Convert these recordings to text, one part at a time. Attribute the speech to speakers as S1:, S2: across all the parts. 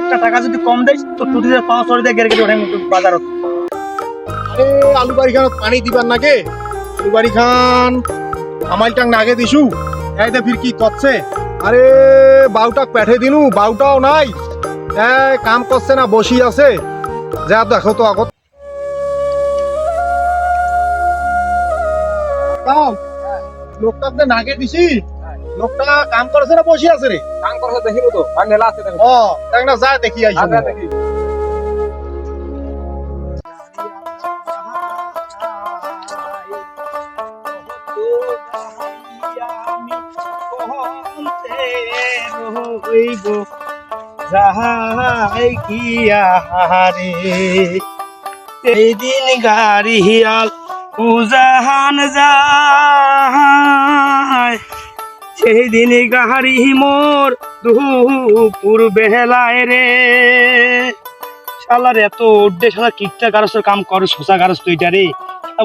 S1: একটা টাকা যদি কম দেয়, তো গেড়ে গেড়ে বাজারত।
S2: আরে, আলু পানি দিবার নাগে। আলু আমাইলটাং নাগে দিছু। কি করছে? আরে, বাউটাক পেঠে দিনু, বাউটাও নাই। এ কাম করছে না, বসি আছে। যা দেখো তো আগত। দে নাগে দিছি। লোকটা কাম করছে না বসি আছে রে
S3: কাম করছে দেখিব তো। আর নেলা আছে দেখো
S2: ও তাই না যা দেখি আইছো
S3: দেখি
S1: যাহাই গিয়া হারে এই দিন গাড়ি হিয়াল উজাহান যায়। সেই দিন গাড়ি মোর দুপুর বেলায় রে। শালার এত উড্ডে শালা কিকটা গারসের কাম করে শোষা গারস তো এটা রে।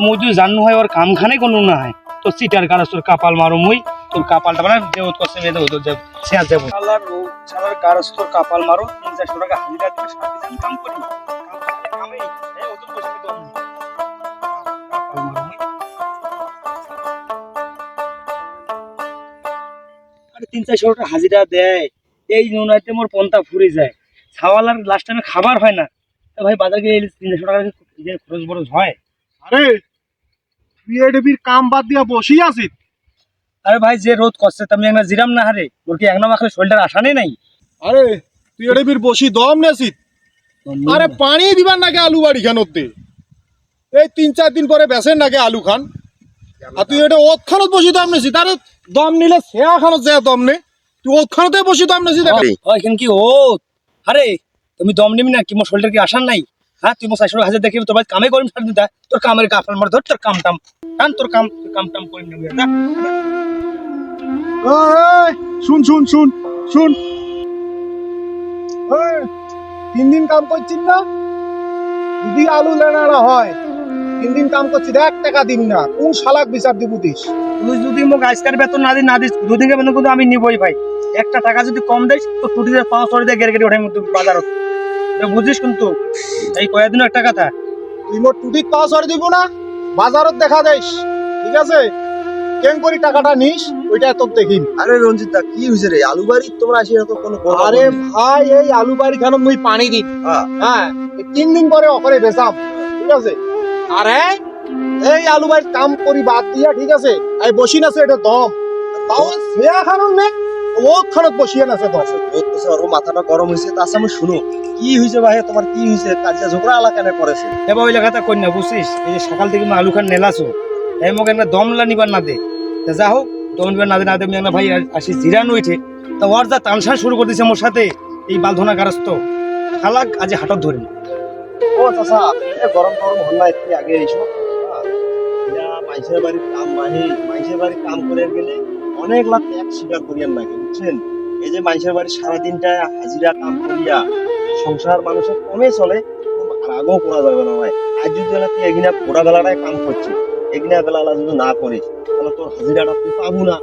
S1: মজু জানো হয়, ওর কাম খানে কোনো না হয়। তো সিটার গারস তোর কাপাল মারো মুই, তোর কাপালটা মানে যে ওত কষ্ট মেয়ে ওদের যাব সে আর যাব শালার শালার গারস তোর কাপাল মারো, তিন চারশো টাকা হাজিরা দিবে সাথে কাম করি। কাম তিন চারশো টাকা হাজিরা দেয়। এই নুনাইতে মোর পন্থা ফুরে যায়। ছাওয়ালার লাস্ট টাইমে খাবার হয় না। তা ভাই বাজার গিয়ে তিন চারশো টাকা খরচ বরচ হয়?
S2: আরে বিএডিবির কাম বাদ দিয়া বসি আছিস?
S1: আরে ভাই যে রোদ করছে তুমি একটা জিরাম না হারে। ওর কি এক না মাখলে শরীরটার আশা নেই নাই?
S2: আরে তুই এডিবির বসি দম নেছিস? আরে পানি দিবার নাকি আলু বাড়ি খানতে এই তিন চার দিন পরে বেসেন নাকি আলু খান। আর তুই এটা ওত খানত বসি দম নেছিস? তারে দম নিলে সেয়া খানত যায় দম নে। তুই ওত খানতে বসি দম নেছিস
S1: এখানে কি ও আরে তুমি দম নিবি না কি মোর শরীরটার কি আশা নাই? হ্যাঁ তুই মোর চারশো হাজার দেখবি তোর ভাই কামে করিম সার দিতা তোর কামের কাফাল মার ধর তোর কাম টাম। টান তোর কাম তোর কাম টাম করিম না
S2: এই, শুন শুন শুন শুন। এই, তিন দিন কাম করছিস না? যদি আলু লেনাড়া হয় তিন দিন কাম করছিস এক টাকা দিন না। কোন শালাক বিচার দিব দিস
S1: তুই যদি মোক আজকের বেতন না দিস না দিস দুদিনের বেতন কিন্তু আমি নিবই ভাই। একটা টাকা যদি কম দেয় তো টুটিতে পাঁচ সরে দিয়ে গেড়ে গেড়ে ওঠাই বাজারত। তো বুঝিস কিন্তু এই কয়েকদিন একটা কথা।
S2: তুই মোট টুটিক পাস হরে দিব না বাজারত দেখা যাইস। ঠিক আছে? কেন করি টাকাটা নিস ওইটা তোর দেখিন
S4: আরে রঞ্জিত দা কি হয়েছে রে? আলু বাড়ি তোমরা আসি তো কোনো
S2: আরে ভাই এই আলু বাড়ি খানো মুই পানি দিই।
S4: হ্যাঁ।
S2: হ্যাঁ তিন দিন পরে অফারে বেচাম। ঠিক আছে? আরে এই আলু বাড়ির কাম করি বাদ দিয়া ঠিক আছে? এই বসি নাছে এটা দম। তাও সেয়া খানো নে। ও খানত বসিয়ে নাছে দম।
S4: বহুত বছর ওর মাথাটা গরম হয়েছে তার সামনে শুনো কি হয়েছে ভাই তোমার কি হয়েছে কাজে ঝগড়া আলাকানে করেছে
S1: এবার ওই লেখাটা কই না বুঝছিস এই যে সকাল থেকে আমি আলু খান নেলাছো। এই মোক একটা দমলা নিবার না দে যা হোক দম নিবার না দে না দে আমি ভাই আসি জিরান উঠে তা ওর যা তানসান শুরু করে দিছে মোর সাথে এই বালধনা গারস্থ খালাক আজ হাটত ধরে
S4: ও চাচা এ গরম গরম হল না একটু আগে এসো মাইসের বাড়ির কাম মাহি মাইসের বাড়ির কাম করে গেলে অনেক লাভ ত্যাগ স্বীকার করিয়ান লাগে, বুঝছেন? এই যে মাইসের বাড়ির সারাদিনটা হাজিরা, কাম করিয়া সংসার মানুষের কমে চলে আগেও করা যাবে না ভাই। আজ যদি না তুই এগিনা পোড়া বেলাটায় কাম করছিস এগিনা বেলা যদি না করিস, তাহলে তোর হাজিরাটা তুই পাবো না।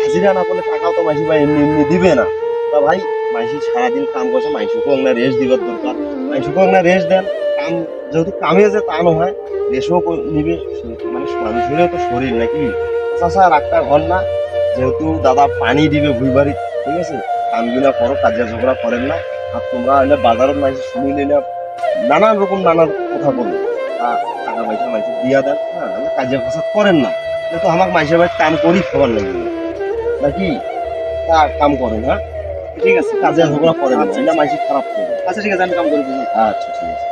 S4: হাজিরা না করলে টাকাও তো মাইসি ভাই এমনি এমনি দিবে না। তা ভাই মাইসি সারাদিন কাম করছে মাইসুকে না রেস্ট দিবার দরকার। মাইসুকে না রেস্ট দেন। কাম যেহেতু কামে যে তা নয় রেশও নিবে মানে মানুষেরও তো শরীর নাকি? চাষা রাখটা ঘর না? যেহেতু দাদা পানি দিবে ভুই বাড়ি ঠিক আছে? কামগুলা করো কাজিয়া ঝগড়া করেন না। আর তোমরা এনে বাজারের মাঝে শুনিলে না নানান রকম নানান কথা বলো। তা টাকা পয়সা মাইসে দিয়া দেন হ্যাঁ? আমি কাজে ফাসাদ করেন না। কিন্তু আমার মাইসের বাড়ি কাম করি খাবার লাগবে নাকি? তা কাম করেন হ্যাঁ? ঠিক আছে কাজে ঝগড়া করেন না মাইসে খারাপ করবে
S1: আচ্ছা ঠিক আছে আমি কাম করব
S4: আচ্ছা ঠিক আছে।